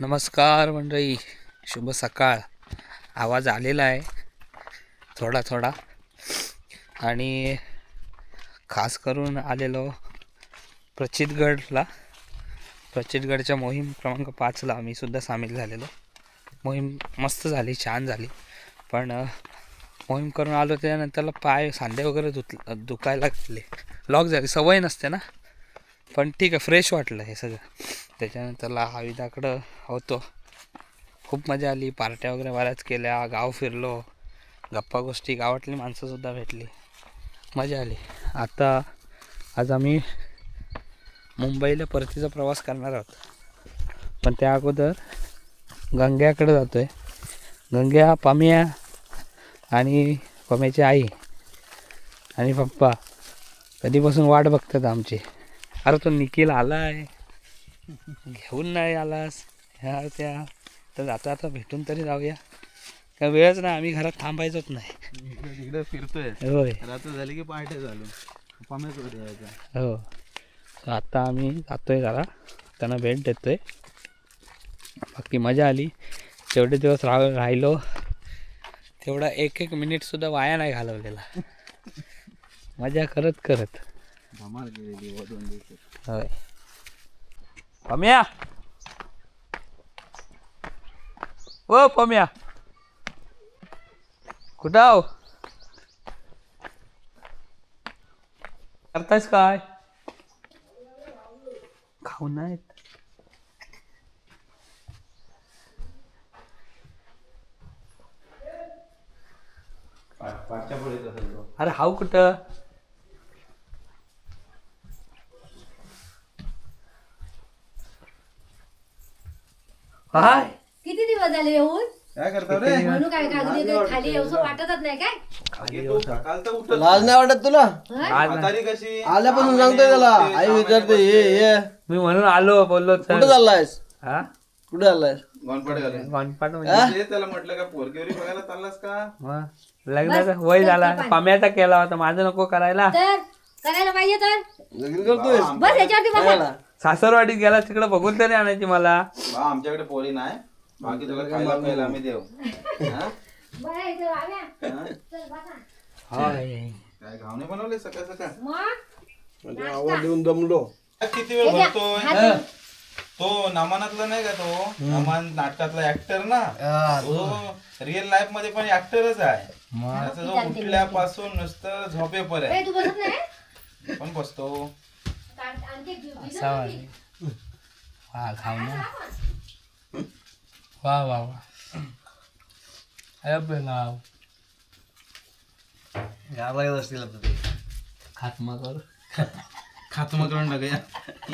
नमस्कार मंडळी शुभ सकाळ. आवाज आलेला आहे थोडा थोडा. आणि खास करून आलेलो प्रचितगडला. प्रचितगडच्या मोहीम क्रमांक पाचला मी सुद्धा सामील झालेलो. मोहीम मस्त झाली छान झाली. पण मोहीम करून आलो त्यानंतरला पाय सांधे वगैरे धुत दुखायला लागले. लॉक झाली सवय नसते ना? पण ठीक आहे फ्रेश वाटलं हे सगळं. त्याच्यानंतरला हविदाकडं होतो. खूप मजा आली पार्ट्या वगैरे बऱ्याच केल्या गाव फिरलो. गप्पा गोष्टी गावातली माणसंसुद्धा भेटली. मजा आली. आता आज आम्ही मुंबईला परतीचा प्रवास करणार आहोत. पण त्या अगोदर गंग्याकडे जातो आहे गंग्या पामिया आणि पम्याची आई आणि पप्पा. कधीपासून वाट बघतात आमची. अरे तो निखिल आला आहे घेऊन नाही आलास. ह्या त्या. तर जाता आता भेटून तरी जाऊया. काय वेळच नाही आम्ही घरात थांबायचोच नाही. इकडे तिकडे फिरतोय. होय. रात्र झाली की पहाटे झालो. पमेच यायचा हो. आता आम्ही जातोय जरा त्यांना भेट देतोय. बाकी मजा आली. जेवढे दिवस राह राहिलो तेवढा एक एक मिनिटसुद्धा वाया नाही घालवलेला. मजा करत करत. धमाल व दोन दिवस होय. पम्या! ओ पम्या! कुठं आहो? करतायस काय? खाऊ नाहीत. असेल तो अरे हाऊ कुठं? हाय. किती दिवस झाले येऊन? काय करतो रे? म्हणून काय कागदी ते खाली येऊस वाटतच नाही काय? आगे तू काल तर उठत लाज नाही वाटत तुला? हं? आज नाही. म्हातारी कशी? आल्यापासून सांगतोय त्याला. आई विचारते ये ये. मी म्हणून आलो बोललो कुठे चल चाललायस? हा? कुठे चाललायस? गणपट घालून गणपत म्हणजे? ते त्याला म्हटलं का पोरगेवरी बघायला चाललास का? मग लग्नाचा वय झाला. पाम्याचा केला होता माझं नको करायला. तर करायला पाहिजे तर? लगीन करतोय बस याच्यावरती बसा. सासरवाडीत गेला तिकडे बघून तरी आणायची मला. बा आमच्याकडे पोरी नाही. बाकी तुला खायला प्यायला आम्ही देऊ. हा? बरं, इथं वाव्या. हा? चल, बसा. काय घावणे बनवले सकाळ सकाळ? मग? म्हणजे आवाज देऊन दमलो. किती वेळ भरतोय तो नामानातला नाही का तो? नामान नाटकातला ऍक्टर ना? तो. रिअल लाईफमध्ये पण ऍक्टरच आहे. त्याचा जो उठल्यापासून नुसतं ए, झोपेपर्यंत तू बसत नाही? पण बसतो. असा वा खाऊ ना वा वा वा. अरे बेलाव लागत असतील आता ते खात्मा कर. खात्मा करून टाकूया.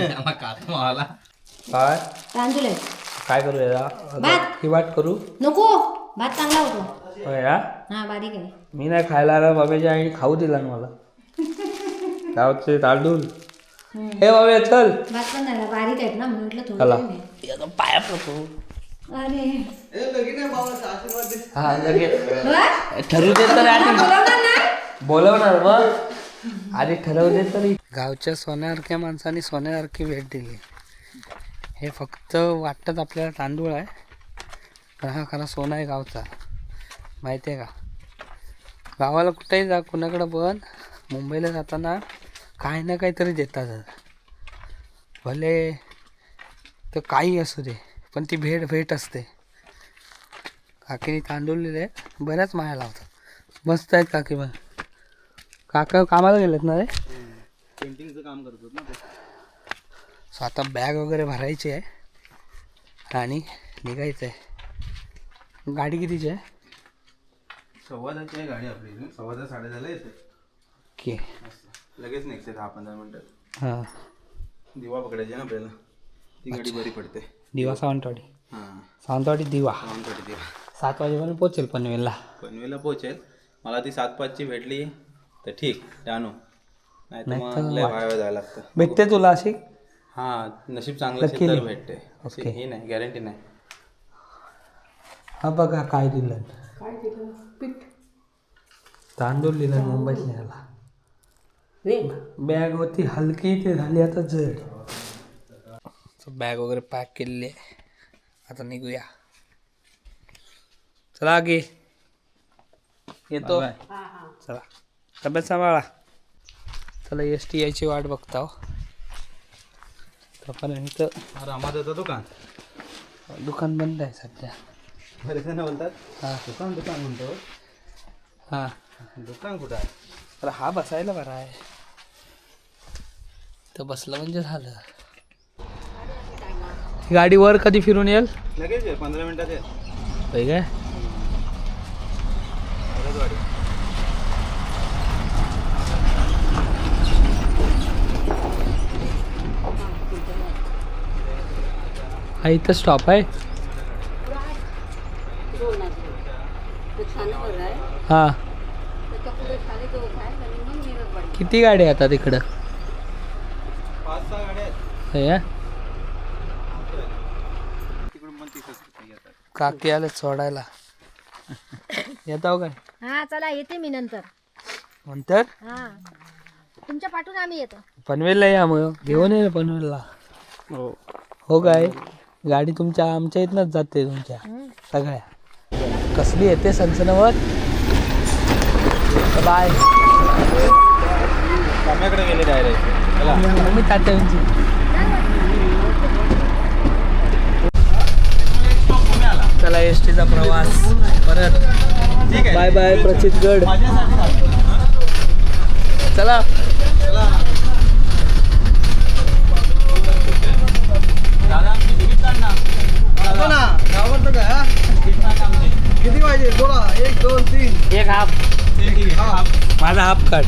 याला खात्मा आला. काय? तांदूळ. काय करू याला. ही वाट करू? नको. भात चांगला होतो. हा बारीक आहे. मी नाही खायला आला बाबाच्या आई खाऊ दिला ना मला. गावचे तांदूळ. हे बाबा चल. भात पण झाला बारीक आहेत ना म्हणून म्हटलं चला. थोडं. पाया पडतो. अरे. हा लगेच बरं? ठरू दे तर आधी. बोलावणार नाही? बोलवणार मग. आधी ठरवले तरी. गावच्या सोन्यासारख्या माणसाने सोन्यासारखी भेट दिली. हे फक्त वाटतं आपल्याला तांदूळ आहे. पण हा खरा सोना आहे गावचा. माहिती आहे का? गावाला कुठेही जा कुणाकडं पण. मुंबईला जाताना काही ना काहीतरी देतात. भले तर काही असू दे पण ती भेट भेट असते. काकीने तांदूळ दिले बऱ्याच माया लावतात. मस्त आहेत काकी पण. काका कामाला गेलेत ना रे? पेंटिंगचं काम करतो ना सो आता बॅग वगैरे भरायची आहे. आणि निघायचं आहे गाडी कितीची आहे? सव्वा दहाची आहे गाडी आपली. सव्वा दहा साडे दहाला येते. ओके. लगेच निघते दहा पंधरा मिनिटात हां. दिवा पकडायची ना आपल्याला. ती गाडी बरी पडते. दिवा सावंतवाडी. हां. सावंतवाडी दिवा. सावंतवाडी दिवा. सात वाजेपर्यंत पोचेल पनवेलला. पनवेलला पोहोचेल. मला ती सात पाचची भेटली तर ठीक जानू नाही तर मग लय वाया जायला लागतं. भेटते तुला अशी? हां नशीब चांगलं असेल. तर भेटते. अशी. ही नाही गॅरंटी नाही. हा बघा काय दिलं. तांदूळ दिलं मुंबईत न्यायला बॅग होती हलकी ते झाली आता जड. बॅग वगैरे पॅक केलेली. आहे आता निघूया. चला आगे. येतो. चला. तब्येत सांभाळा. चला एस टी यायची वाट बघता हो. तोपर्यंत इथं रामाचं दुकान? दुकान बंद आहे सध्या. बरेच जण बोलतात? हां. दुकान दुकान म्हणतो. हां. दुकान कुठं आहे? तर हा बसायला बरा आहे. तर बसलं म्हणजे झालं. ही गाडी वर कधी फिरून येईल? लगेच आहे पंधरा मिनिटात आहे होय काय? गाडी. हा इथं स्टॉप आहे? हां. किती गाड्या आता तिकडं? काकी आले सोडायला. येताव काय? हा चला येते मी नंतर. नंतर? हा. तुमच्या पाठून आम्ही येतो. पनवेलला या मग. घेऊन ये ना पनवेलला. हो. हो काय? गाडी तुमच्या आमच्या इथनंच जाते तुमच्या. सगळ्या. कसली येते सनसनवत बाय. काम्याकडे गेले डायरेक्ट चला. मम्मी तात्यांची चला एस टीचा प्रवास. परत. Bye bye Prachitgad. माझ्यासाठी चला? किती पाहिजे? बोला एक दोन तीन. एक हाफ. माझा हाफ काढ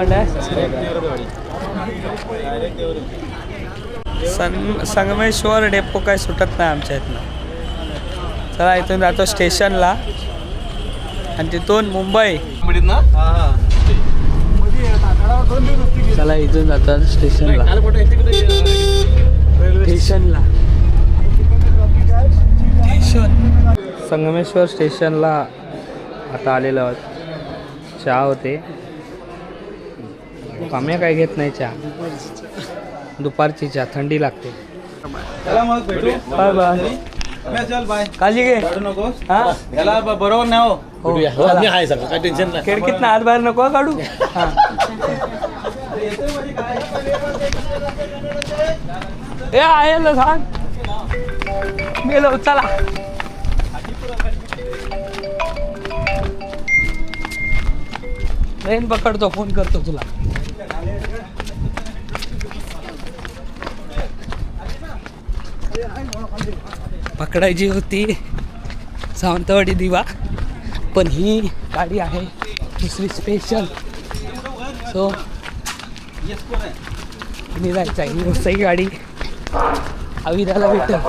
नेरदवाडी. सन संगमेश्वर डेपो काय सुटत नाही आमच्या इथनं. चला इथून जातो स्टेशनला. आणि तिथून मुंबई. चला इथून जातो स्टेशनला. स्टेशनला. स्टेशन संगमेश्वर स्टेशनला आता आलेलो आहोत. चहा होते. काम्या काय घेत नाही चहा. दुपारची चहा थंडी लागते. चला मग भेटू. Bye bye. कम्या, चल बाय. काळजी घे. काढू नकोस. हा? याला ब- बरोबर नाही हो. हो. खिडकीतनं हात बाहेर नको हा काढू. हा. ए आहे ना सांग. गेलो चला. ट्रेन पकडतो फोन करतो तुला. पकडायची होती. सावंतवाडी दिवा. पण ही गाडी आहे दुसरी स्पेशल सो मी जायचं आहे. ही वसई गाडी अविराला भेटेल.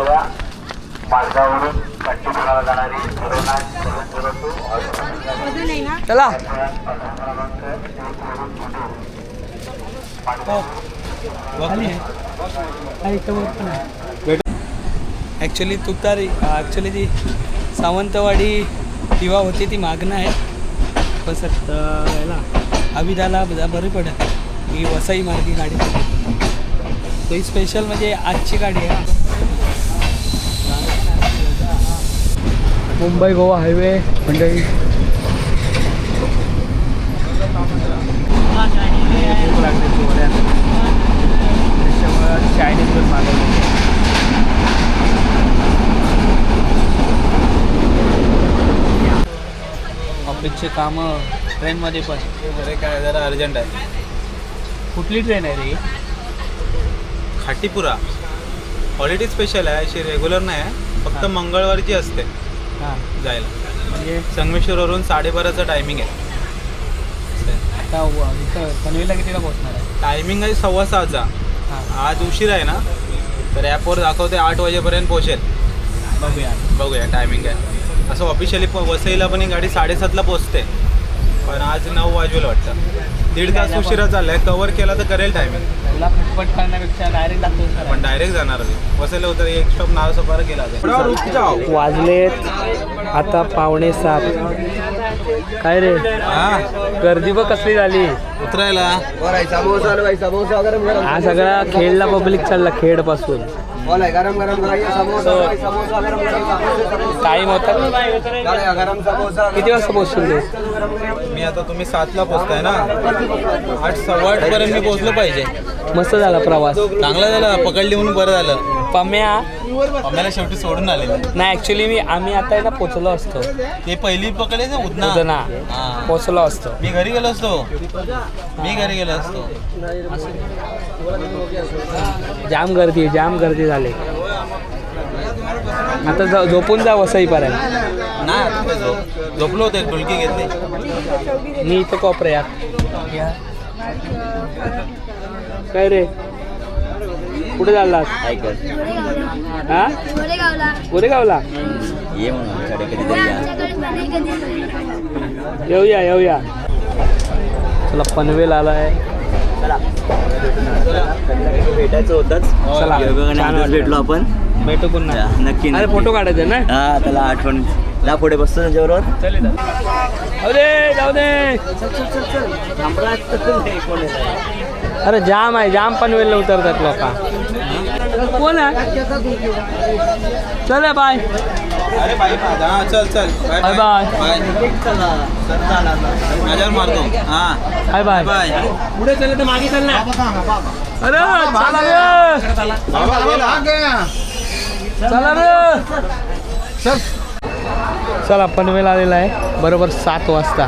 चला. आहे. हा, पण आहे. ॲक्च्युली तुतारी ॲक्च्युली ती सावंतवाडी दिवा होती ती मागणं आहे. पण सर याला अभिदाला बजा बरी पडेल ही वसई मार्गी गाडी. तो ही स्पेशल म्हणजे आजची गाडी आहे मुंबई गोवा हायवे मंडळी चायनीज पण मागवली. कामं ट्रेनमध्ये पण. अरे काय जरा अर्जंट आहे. कुठली ट्रेन आहे रे? खाटीपुरा. हॉलिडे स्पेशल आहे अशी रेग्युलर नाही आहे फक्त मंगळवारची असते हां. जायला. म्हणजे? संगमेश्वरवरून साडेबाराचं टायमिंग आहे. आता व- इथं पनवेलला कितीला पोहोचणार आहे? टायमिंग आहे सव्वा सहाचा. हां. आज उशीर आहे ना तर ॲपवर दाखवते आठ वाजेपर्यंत पोहोचेल. बघूया. बघूया टायमिंग आहे असं ऑफिशियली प वसईला पण ही गाडी साडेसातला पोचते. पण आज नऊ वाजवेल वाटतं. दीड तास उशिरा चाललाय. कवर केला तर करेल टायमिंग तुला फटफट करण्यापेक्षा डायरेक्ट लागतो पण डायरेक्ट जाणार आहे. वसईला उतर एक स्टॉप नाव सफार केला वाजलेत आता पावणे सात. काय रे? हा? गर्दी बघ कसली झाली. उतरायला. हा सगळा खेळला पब्लिक चालला खेडपासून गरम गरम करायचे समोसा भाई समोसा गरम गरम समोसे टाइम होता चालेल, गरम समोसा किती वाजता पोहोचशील तू मी आता तुम्ही सातला पोचताय ना? आठ सव्वा आठ पर्यंत मी पोहोचलो पाहिजे. मस्त झाला प्रवास. चांगला झाला पकडली म्हणून बरं झालं. पम्या आम्हाला शेवटी सोडून आले नाही ऍक्च्युली मी आम्ही आता आहे ना पोचलो असतो. ते पहिली पकडायचं उदना उदना हा. पोचलो असतो. मी घरी गेलो असतो. मी घरी गेलो असतो. जाम गर्दी जाम गर्दी झाली. आता ज- झोपून जा वसईपर्यंत. झोप झोपलो होतो एक डुलकी घेतली. मी इथं कोपऱ्यात काय रे? कुठे चाललास हा? गोरेगावला. ये म्हणून येऊया येऊया. चला पनवेल आलाय. भेटायचं होतच. चला. भेटलो आपण. भेटू पुन्हा. नक्की अरे. फोटो काढायचे ना? हा त्याला आठवण. ला पुढे बसतो त्याच्याबरोबर. चल इथं. जाऊ दे जाऊ दे. अरे जाम आहे जाम पनवेलला उतरतात लोक. कोण आहे चल बाय अरे बाई हा चल चल. Bye bye bye. बाय माझ्यावर मारतो हा. बाय बाय बाय पुढे चल तर मागे चल ना. अरे चला रे. चला रे चला पनवेल आलेला आहे. बरोबर सात वाजता.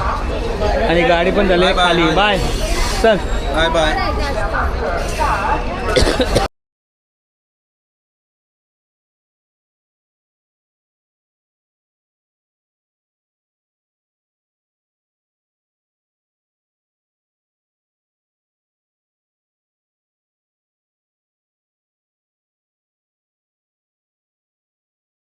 आणि गाडी पण झाली खाली. बाय. बाय चल. Bye bye